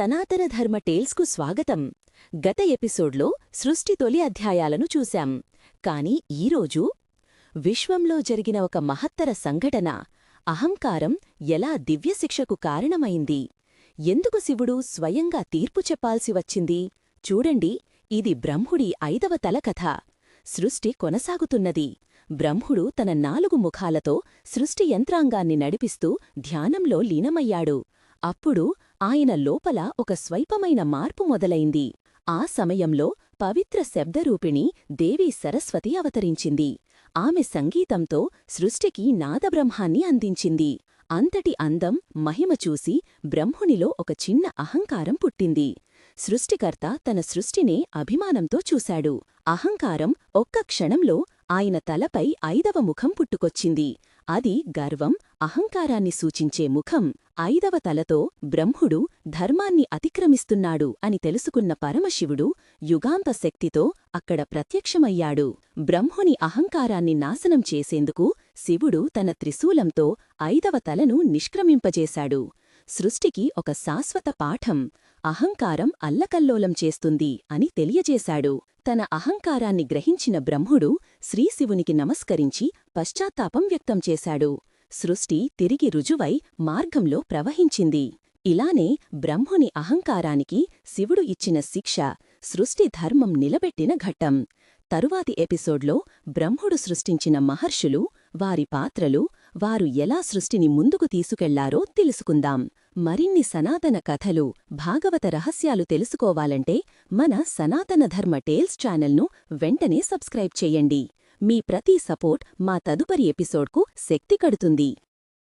సనాతన ధర్మ టేల్స్కు స్వాగతం. గత ఎపిసోడ్లో సృష్టి తొలి అధ్యాయాలను చూశాం. కాని ఈరోజు విశ్వంలో జరిగిన ఒక మహత్తర సంఘటన అహంకారం ఎలా దివ్యశిక్షకు కారణమైంది? ఎందుకు శివుడు స్వయంగా తీర్పు చెప్పాల్సి వచ్చింది? చూడండి ఇది బ్రహ్ముడి ఐదవ తల కథ సృష్టి కొనసాగుతున్నది. బ్రహ్ముడు తన నాలుగు ముఖాలతో సృష్టి యంత్రాంగాన్ని నడిపిస్తూ ధ్యానంలో లీనమయ్యాడు. అప్పుడు ఆయన లోపల ఒక స్వల్పమైన మార్పు మొదలైంది. ఆ సమయంలో పవిత్ర శబ్దరూపిణి దేవి సరస్వతి అవతరించింది. ఆమె సంగీతంతో సృష్టికి నాదబ్రహ్మాన్ని అందించింది. అంతటి అందం మహిమ చూసి బ్రహ్మునిలో ఒక చిన్న అహంకారం పుట్టింది. సృష్టికర్త తన సృష్టినే అభిమానంతో చూశాడు. అహంకారం ఒక్క క్షణంలో ఆయన తలపై ఐదవ ముఖం పుట్టుకొచ్చింది. అది గర్వం అహంకారాన్ని సూచించే ముఖం ఐదవ తలతో బ్రహ్ముడు ధర్మాన్ని అతిక్రమిస్తున్నాడు అని తెలుసుకున్న పరమశివుడు యుగాంత శక్తితో అక్కడ ప్రత్యక్షమయ్యాడు. బ్రహ్ముని అహంకారాన్ని నాశనం చేసేందుకు శివుడు తన త్రిశూలంతో ఐదవ తలను నిష్క్రమింపజేశాడు. సృష్టికి ఒక శాశ్వత పాఠం అహంకారం అల్లకల్లోలం చేస్తుంది అని తెలియజేశాడు. తన అహంకారాన్ని గ్రహించిన బ్రహ్ముడు శ్రీశివునికి నమస్కరించి పశ్చాత్తాపం వ్యక్తం చేశాడు. సృష్టి తిరిగి రుజువై మార్గంలో ప్రవహించింది. ఇలానే బ్రహ్ముని అహంకారానికి శివుడు ఇచ్చిన శిక్ష సృష్టి ధర్మం నిలబెట్టిన ఘట్టం. తరువాతి ఎపిసోడ్లో బ్రహ్ముడు సృష్టించిన మహర్షులు వారి పాత్రలు వారు ఎలా సృష్టిని ముందుకు తీసుకెళ్ళారో తెలుసుకుందాం. మరిన్ని సనాతన కథలు భాగవత రహస్యాలు తెలుసుకోవాలంటే మన సనాతన ధర్మ టేల్స్ ఛానల్ను వెంటనే సబ్స్క్రైబ్ చేయండి. మీ ప్రతి సపోర్ట్ మా తదుపరి ఎపిసోడ్కు శక్తి కడుతుంది.